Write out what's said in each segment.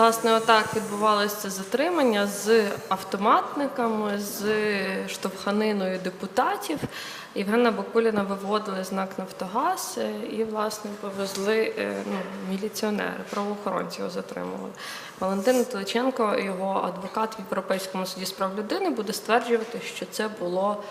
Власне, отак відбувалося затримання з автоматниками, з штовханиною депутатів. Євгена Бакуліна виводили знак Нафтогаз і, власне, повезли е, ну, міліціонери, правоохоронці його затримували. Валентин Теличенко, його адвокат в Європейському суді з прав людини, буде стверджувати, що це було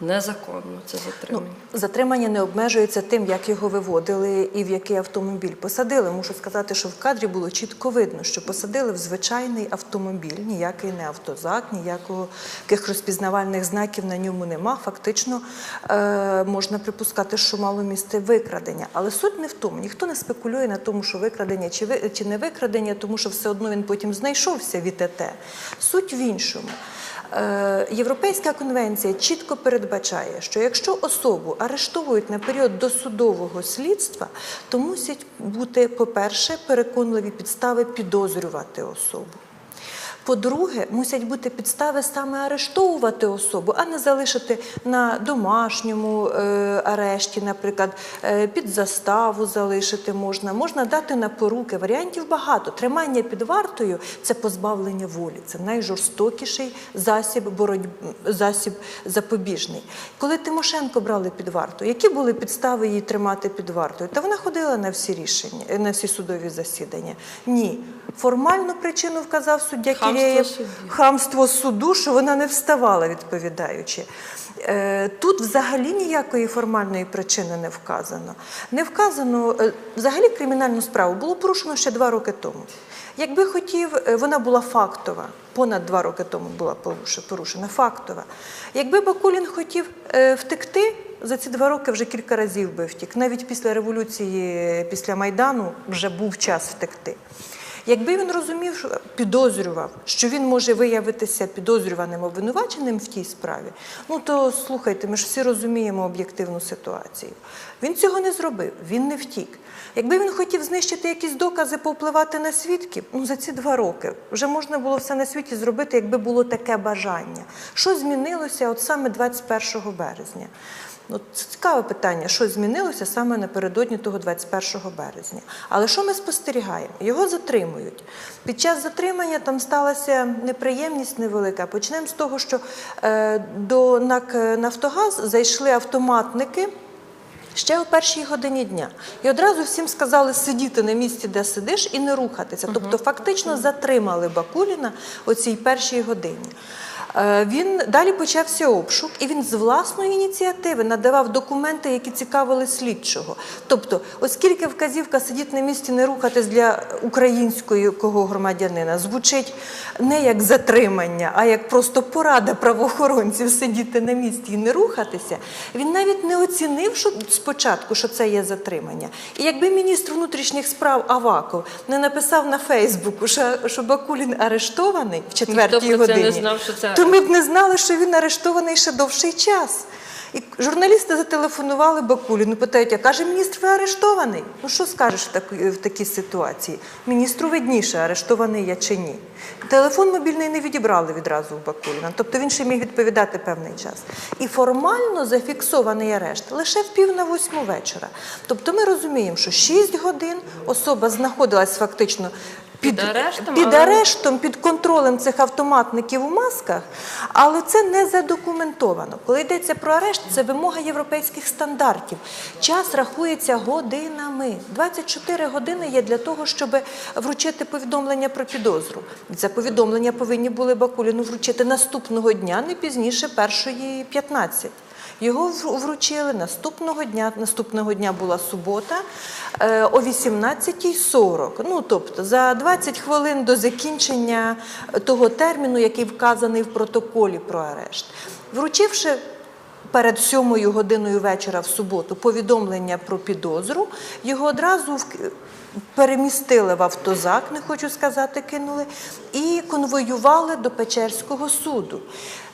незаконно. Це затримання. Затримання не обмежується тим, як його виводили і в який автомобіль посадили. Мушу сказати, що в кадрі було чітко видно, що посадили в звичайний автомобіль, ніякий не автозак, ніякого яких розпізнавальних знаків на ньому нема. Фактично е, можна припускати, що мало місце викрадення. Але суть не в тому. Ніхто не спекулює на тому, що викрадення чи, ви, чи не викрадення, тому що все одно він потім знайшовся від ЕТ. Суть в іншому. Е, Європейська конвенція чітко передбачає, що якщо особу арештовують на період досудового слідства, то мусять бути, по-перше, переконливі підстави підозрювати особу. По-друге, мусять бути підстави саме арештовувати особу, а не залишити на домашньому е, арешті, наприклад, е, під заставу залишити можна, можна дати на поруки. Варіантів багато. Тримання під вартою це позбавлення волі. Це найжорстокіший засіб боротьби, засіб запобіжний. Коли Тимошенко брали під варту, які були підстави її тримати під вартою? Та вона ходила на всі рішення, на всі судові засідання. Ні. Формальну причину вказав суддя Кірєєв. Хамство суду, що вона не вставала, відповідаючи. Е, Тут взагалі ніякої формальної причини не вказано. Не вказано е, взагалі кримінальну справу було порушено ще два роки тому. Якби хотів, е, вона була фактова, понад два роки тому була порушена, фактова. Якби Бакулін хотів втекти, за ці два роки вже кілька разів би втік. Навіть після революції, після Майдану вже був час втекти. Якби він розумів, підозрював, що він може виявитися підозрюваним обвинуваченим в тій справі, ну то слухайте, ми ж всі розуміємо об'єктивну ситуацію. Він цього не зробив, він не втік. Якби він хотів знищити якісь докази, повпливати на свідків, ну за ці два роки вже можна було все на світі зробити, якби було таке бажання. Що змінилося от саме 21 березня? Ну, це цікаве питання, що змінилося саме напередодні того 21 березня. Але що ми спостерігаємо? Його затримують. Під час затримання там сталася неприємність невелика. Почнемо з того, що е, до НАК Нафтогаз зайшли автоматники. Ще о першій годині дня. І одразу всім сказали сидіти на місці, де сидиш, і не рухатися. Тобто, фактично затримали Бакуліна о цій першій годині. Е, Він далі почався обшук, і він з власної ініціативи надавав документи, які цікавили слідчого. Тобто, оскільки вказівка сидіти на місці, не рухатись для української кого громадянина звучить не як затримання, а як просто порада правоохоронців сидіти на місці і не рухатися, він навіть не оцінив що спочатку, що це є затримання. І якби міністр внутрішніх справ Аваков не написав на Фейсбуку, що, Бакулін арештований в четвертій це не знав, що це то ми б не знали, що він арештований ще довший час. І журналісти зателефонували Бакуліну, питають, а каже, міністр, ви арештований? Ну що скажеш в, таку- в такій ситуації? Міністру видніше, арештований я чи ні. Телефон мобільний не відібрали відразу у Бакуліна, тобто він ще міг відповідати певний час. І формально зафіксований арешт лише в пів на восьму вечора. Тобто ми розуміємо, що 6 годин особа знаходилась фактично під, Під арештом, під але- арештом, під контролем цих автоматників у масках, але це не задокументовано. Коли йдеться про арешт, це вимога європейських стандартів. Час рахується годинами. 24 години є для того, щоб вручити повідомлення про підозру. Це повідомлення повинні були Бакуліну вручити наступного дня, не пізніше першої 15. Його вручили наступного дня. Наступного дня була субота е, о 18.40. Ну тобто за 20 хвилин до закінчення того терміну, який вказаний в протоколі про арешт. Вручивши перед сьомою годиною вечора в суботу повідомлення про підозру, його одразу перемістили в автозак, не хочу сказати, кинули, і конвоювали до Печерського суду.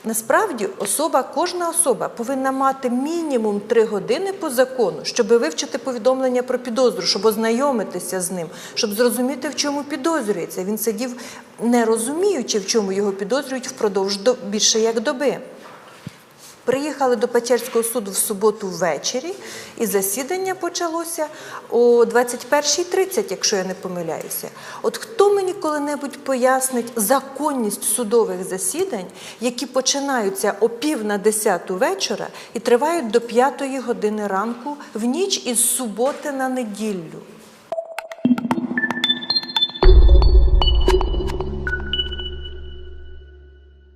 Насправді, особа, кожна особа повинна мати мінімум три години по закону, щоб вивчити повідомлення про підозру, щоб ознайомитися з ним, щоб зрозуміти, в чому підозрюється. Він сидів, не розуміючи, в чому його підозрюють впродовж до- більше як доби. Приїхали до Печерського суду в суботу ввечері, і засідання почалося о 21.30, якщо я не помиляюся. От хто мені коли-небудь пояснить законність судових засідань, які починаються о пів на десяту вечора і тривають до п'ятої години ранку в ніч із суботи на неділю?